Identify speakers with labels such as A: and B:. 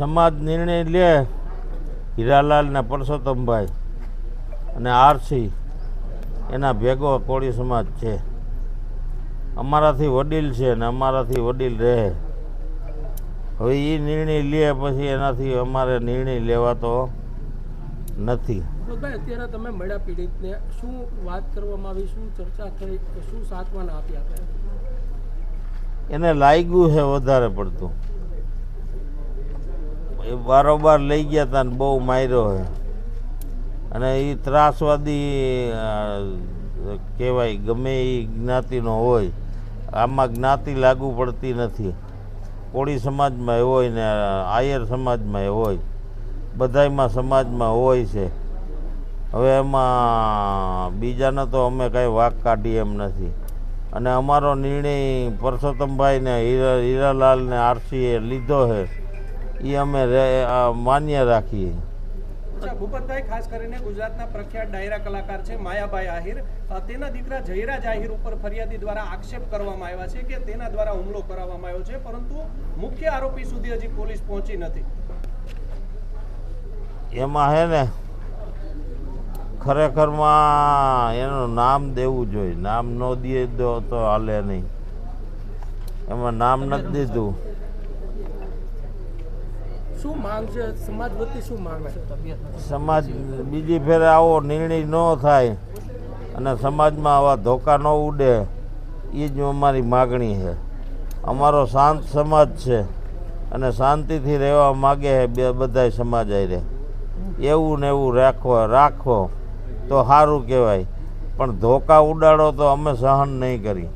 A: સમાજ નિર્ણય લે હીરાલાલ ને પરસોત્તમભાઈ અને આરસી એના ભેગો કોળી સમાજ છે. અમારાથી વડીલ છે ને અમારાથી વડીલ રહે. હવે એ નિર્ણય લે પછી એનાથી અમારે નિર્ણય લેવાતો નથી.
B: અત્યારે તમે મળ્યા પીડિતને શું વાત કરવામાં આવી શું ચર્ચા થઈ શું સાંત્વના આપી આપણે
A: એને લાગ્યું છે વધારે પડતું. એ બારોબાર લઈ ગયા હતા ને બહુ માર્યો છે અને એ ત્રાસવાદી કહેવાય ગમે એ જ્ઞાતિનો હોય, આમાં જ્ઞાતિ લાગુ પડતી નથી. કોળી સમાજમાં હોય ને, આયર સમાજમાં હોય, બધાયમાં સમાજમાં હોય છે. હવે એમાં બીજાને તો અમે કાંઈ વાક કાઢીએ એમ નથી. અને અમારો નિર્ણય પરસોત્તમભાઈને હીરા, હીરાલાલને આરસીએ લીધો છે. એ અમે માન્ય રાખીએ.
C: અચ્છા ભૂપતભાઈ ખાસ કરીને ગુજરાતના પ્રખ્યાત ડાયરા કલાકાર છે માયાભાઈ આહિર. તેના દીકરા જયરાજ આહિર ઉપર ફરિયાદી દ્વારા આક્ષેપ કરવામાં આવ્યા છે કે તેના દ્વારા હુમલો કરાવવામાં આવ્યો છે પરંતુ મુખ્ય આરોપી સુધી હજી પોલીસ પહોંચી નથી.
A: એમાં હે ને ખરેખરમાં એનું નામ દેવું જોઈએ. નામ ન દે તો હાલે નહીં. એમાં નામ નથી દીધું.
B: શું છે? સમાજ
A: બીજી ફેરે આવો નિર્ણય ન થાય અને સમાજમાં આવા ધોકા ન ઉડે એ જ અમારી માગણી છે. અમારો શાંત સમાજ છે અને શાંતિથી રહેવા માગે છે બે બધાય સમાજ હારે એવું ને એવું રાખો રાખો તો સારું કહેવાય. પણ ધોકા ઉડાડો તો અમે સહન નહીં કરી.